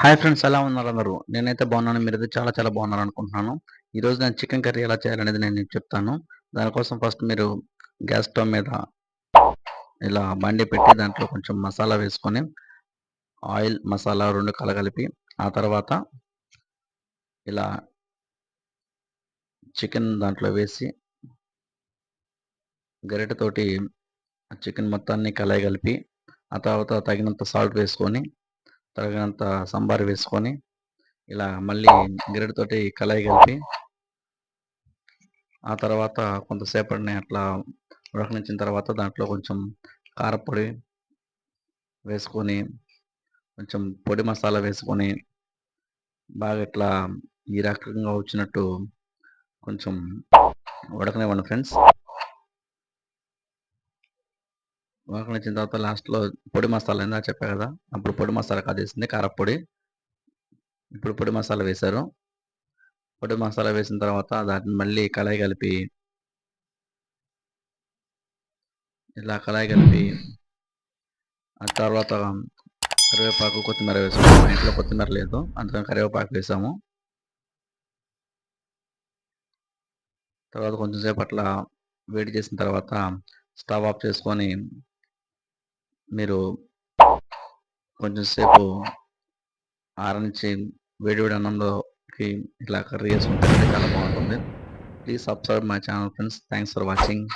Hi friends ఎలా ఉన్నారు అందరూ? నేనైతే బాగున్నాను మీరైతే చాలా చాలా బాగున్నారు అనుకుంటున్నాను. ఈరోజు నేను చికెన్ కర్రీ ఎలా చేయాలనేది నేను చెప్తాను. దానికోసం ఫస్ట్ మీరు గ్యాస్ స్టవ్ మీద ఇలా బండి పెట్టి దాంట్లో కొంచెం మసాలా వేసుకొని ఆయిల్ మసాలా రెండు కలగలిపి ఆ తర్వాత ఇలా చికెన్ దాంట్లో వేసి గరిటెతోటి చికెన్ మొత్తాన్ని కలయి కలిపి ఆ తర్వాత తగినంత సాల్ట్ వేసుకొని తగినంత సంబారు వేసుకొని ఇలా మళ్ళీ గరిటెతోటి కలాయి కలిపి ఆ తర్వాత కొంతసేపటిని అట్లా ఉడకనించిన తర్వాత దాంట్లో కొంచెం కారపొడి వేసుకొని కొంచెం పొడి మసాలా వేసుకొని బాగా ఇట్లా ఈ రకంగా వచ్చినట్టు కొంచెం ఉడకనివ్వండి ఫ్రెండ్స్. ఉడకనిచ్చిన తర్వాత లాస్ట్లో పొడి మసాలా ఇందా చెప్పా కదా అప్పుడు పొడి మసాలా కాదేసింది కారపొడి ఇప్పుడు పొడి మసాలా వేశారు. పొడి మసాలా వేసిన తర్వాత దాన్ని మళ్ళీ కళాయి కలిపి ఇలా కళాయి కలిపి ఆ తర్వాత కరివేపాకు కొత్తిమీర వేసాము. మా ఇంట్లో కొత్తిమీర లేదు అందుకని కరివేపాకు వేసాము. తర్వాత కొంచెం సేపు అట్లా వేడి చేసిన తర్వాత స్టవ్ ఆఫ్ చేసుకొని మీరు కొంచెం సేపు ఆరనిచ్చి వేడి వేడి అన్నంలోకి ఇట్లా కర్రీ చేసుకుంటే చాలా బాగుంటుంది. Please subscribe my channel friends thanks for watching